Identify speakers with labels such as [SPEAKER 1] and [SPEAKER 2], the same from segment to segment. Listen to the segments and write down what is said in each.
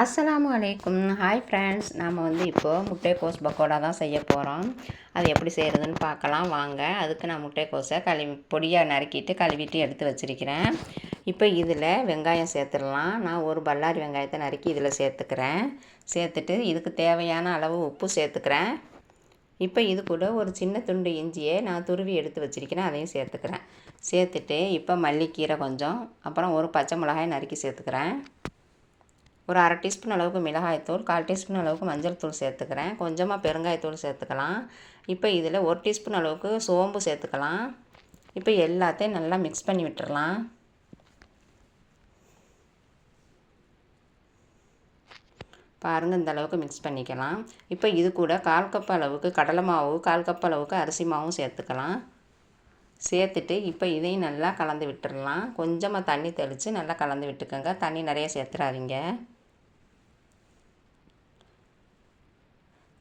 [SPEAKER 1] அஸ்ஸலாமு வலைக்கும் hi friends நாம் வந்து இப்போது முட்டைக்கோஸ் பக்கோடா தான் செய்ய போகிறோம் அது எப்படி செய்கிறதுன்னு பார்க்கலாம். வாங்க. அதுக்கு நான் முட்டைக்கோஸை கழுவி பொடியாக நறுக்கிட்டு கழுவிட்டு எடுத்து வச்சுருக்கிறேன். இப்போ இதில் வெங்காயம் சேர்த்துடலாம். நான் ஒரு பல்லாரி வெங்காயத்தை நறுக்கி இதில் சேர்த்துக்கிறேன். சேர்த்துட்டு இதுக்கு தேவையான அளவு உப்பு சேர்த்துக்கிறேன். இப்போ இது கூட ஒரு சின்ன துண்டு இஞ்சியை நான் துருவி எடுத்து வச்சுருக்கிறேன். அதையும் சேர்த்துக்கிறேன். சேர்த்துட்டு இப்போ மல்லிக்கீரை கொஞ்சம் அப்புறம் ஒரு பச்சை மிளகாய் நறுக்கி சேர்த்துக்கிறேன். ஒரு அரை டீஸ்பூன் அளவுக்கு மிளகாய்த்தூள் கால் டீஸ்பூன் அளவுக்கு மஞ்சள் தூள் சேர்த்துக்கிறேன். கொஞ்சமாக பெருங்காயத்தூள் சேர்த்துக்கலாம். இப்போ இதில் ஒரு டீஸ்பூன் அளவுக்கு சோம்பு சேர்த்துக்கலாம். இப்போ எல்லாத்தையும் நல்லா மிக்ஸ் பண்ணி விட்டுடலாம் பாருங்கள் இந்த அளவுக்கு மிக்ஸ் பண்ணிக்கலாம். இப்போ இது கூட கால் கப் அளவுக்கு கடலை மாவு கால் கப் அளவுக்கு அரிசி மாவும் சேர்த்துக்கலாம். சேர்த்துட்டு இப்போ இதையும் நல்லா கலந்து விட்டுடலாம் கொஞ்சமாக தண்ணி தெளித்து நல்லா கலந்து விட்டுக்கோங்க. தண்ணி நிறைய சேர்த்துறாதீங்க.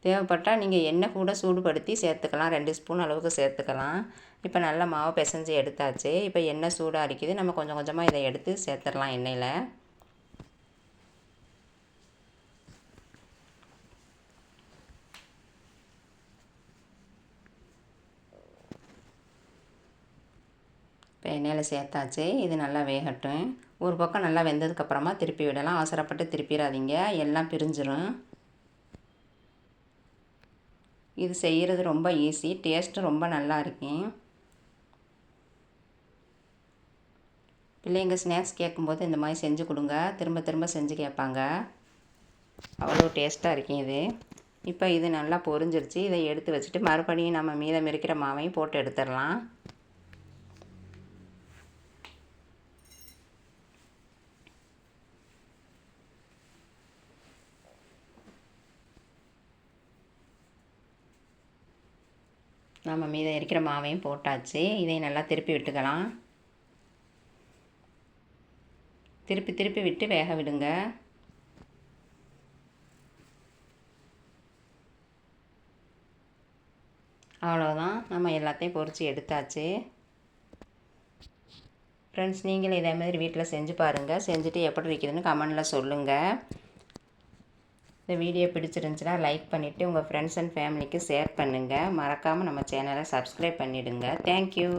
[SPEAKER 1] தேவைப்பட்டால் நீங்கள் எண்ணெய் கூட சூடுபடுத்தி சேர்த்துக்கலாம். ரெண்டு ஸ்பூன் அளவுக்கு சேர்த்துக்கலாம். இப்போ நல்லா மாவு பிசைஞ்சு எடுத்தாச்சு. இப்போ எண்ணெய் சூடாக அரிக்குது நம்ம கொஞ்சம் கொஞ்சமாக இதை எடுத்து சேர்த்துடலாம் எண்ணெயில். இப்போ எண்ணெயில் சேர்த்தாச்சு. இது நல்லா வேகட்டும். ஒரு பக்கம் நல்லா வெந்ததுக்கப்புறமா திருப்பி விடலாம். அவசரப்பட்டு திருப்பிடாதீங்க எல்லாம் பிரிஞ்சிடும் இது செய்கிறது ரொம்ப ஈஸி டேஸ்ட்டு ரொம்ப நல்லா இருக்கும் பிள்ளைங்க ஸ்நாக்ஸ் கேட்கும்போது இந்த மாதிரி செஞ்சு கொடுங்க. திரும்ப திரும்ப செஞ்சு கேட்பாங்க. அவ்வளோ டேஸ்ட்டாக இருக்கும் இது. இப்போ இது நல்லா பொரிஞ்சிருச்சு. இதை எடுத்து வச்சுட்டு மறுபடியும் நம்ம மீதம் இருக்கிற மாவையும் போட்டு எடுத்துடலாம். நம்ம மீதம் இருக்கிற மாவையும் போட்டாச்சு. இதையும் நல்லா திருப்பி விட்டுக்கலாம். திருப்பி திருப்பி விட்டு வேக விடுங்க. அவ்வளோதான் நம்ம எல்லாத்தையும் பொறிச்சு எடுத்தாச்சு. ஃப்ரெண்ட்ஸ் நீங்களும் இதே மாதிரி வீட்டில் செஞ்சு பாருங்கள் செஞ்சுட்டு எப்படி இருக்குதுன்னு கமெண்டில் சொல்லுங்கள் இந்த வீடியோ பிடிச்சிருந்துச்சுன்னா லைக் பண்ணிவிட்டு உங்கள் ஃப்ரெண்ட்ஸ் அண்ட் ஃபேமிலிக்கு ஷேர் பண்ணுங்கள் மறக்காமல் நம்ம சேனலை சப்ஸ்கிரைப் பண்ணிவிடுங்க தேங்க்யூ